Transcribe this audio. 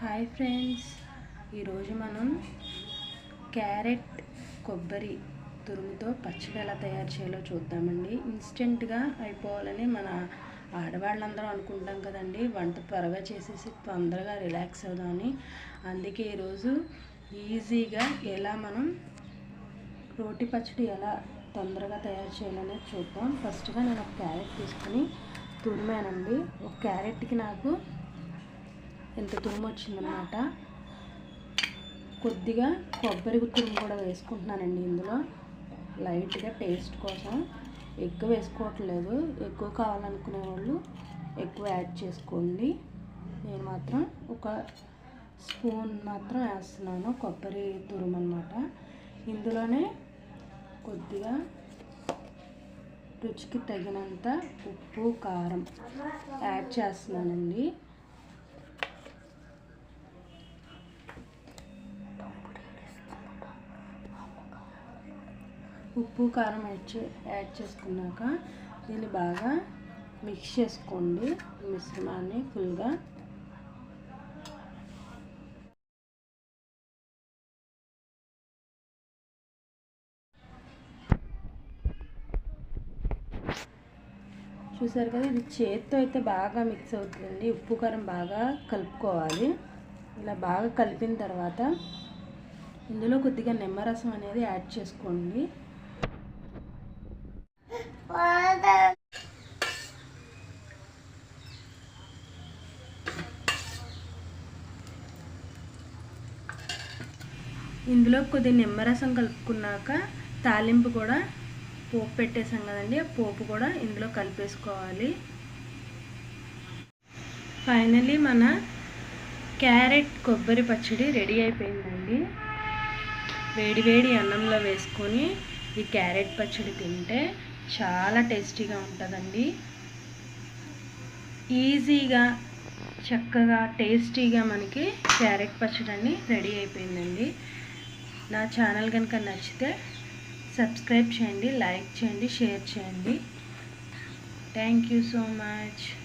Hi friends. ఈరోజు మనం carrot కొబ్బరి తురుముతో పచ్చడి ఎలా తయారు చేయాలో చూద్దామండి. ఇన్స్టెంట్గా అయిపోవాలని మన ఆడవాళ్ళందరూ అనుకుంటాం కదండి. వంట త్వరగా చేసేసి తొందరగా రిలాక్స్ అవుదామని. అందుకే ఈరోజు ఈజీగా ఎలా మనం రోటి పచ్చడి ఎలా తొందరగా తయారు చేయాలనేది చూద్దాం. ఫస్ట్గా నేను ఒక క్యారెట్ తీసుకుని తురిమానండి. ఒక క్యారెట్కి నాకు ఎంత తురుము వచ్చిందనమాట కొద్దిగా కొబ్బరి తురుము కూడా వేసుకుంటున్నానండి ఇందులో. లైట్గా టేస్ట్ కోసం. ఎక్కువ వేసుకోవట్లేదు. ఎక్కువ కావాలనుకునే వాళ్ళు ఎక్కువ యాడ్ చేసుకోండి. నేను మాత్రం ఒక స్పూన్ మాత్రం వేస్తున్నాను. కొబ్బరి తురుము అనమాట ఇందులోనే కొద్దిగా రుచికి తగినంత ఉప్పు కారం యాడ్ చేస్తున్నానండి. ఉప్పు కారం యాడ్ చే యాడ్ చేసుకున్నాక దీన్ని బాగా మిక్స్ చేసుకోండి. మిశ్రమాన్ని ఫుల్గా చూసారు కదా ఇది చేత్తో అయితే బాగా మిక్స్ అవుతుందండి. ఉప్పు కారం బాగా కలుపుకోవాలి. ఇలా బాగా కలిపిన తర్వాత ఇందులో కొద్దిగా నిమ్మరసం అనేది యాడ్ చేసుకోండి. ఇందులో కొద్ది నిమ్మరసం కలుపుకున్నాక తాలింపు కూడా పోపు పెట్టేసాం కదండి ఆ పోపు కూడా ఇందులో కలిపేసుకోవాలి. ఫైనలీ మన క్యారెట్ కొబ్బరి పచ్చడి రెడీ అయిపోయిందండి. వేడి వేడి అన్నంలో వేసుకొని ఈ క్యారెట్ పచ్చడి తింటే చాలా టేస్టీగా ఉంటుందండి. ఈజీగా చక్కగా టేస్టీగా మనకి క్యారెట్ పచ్చడి రెడీ అయిపోయిందండి. నా ఛానల్ కనుక నచ్చితే సబ్స్క్రైబ్ చేయండి లైక్ చేయండి షేర్ చేయండి. Thank you so much.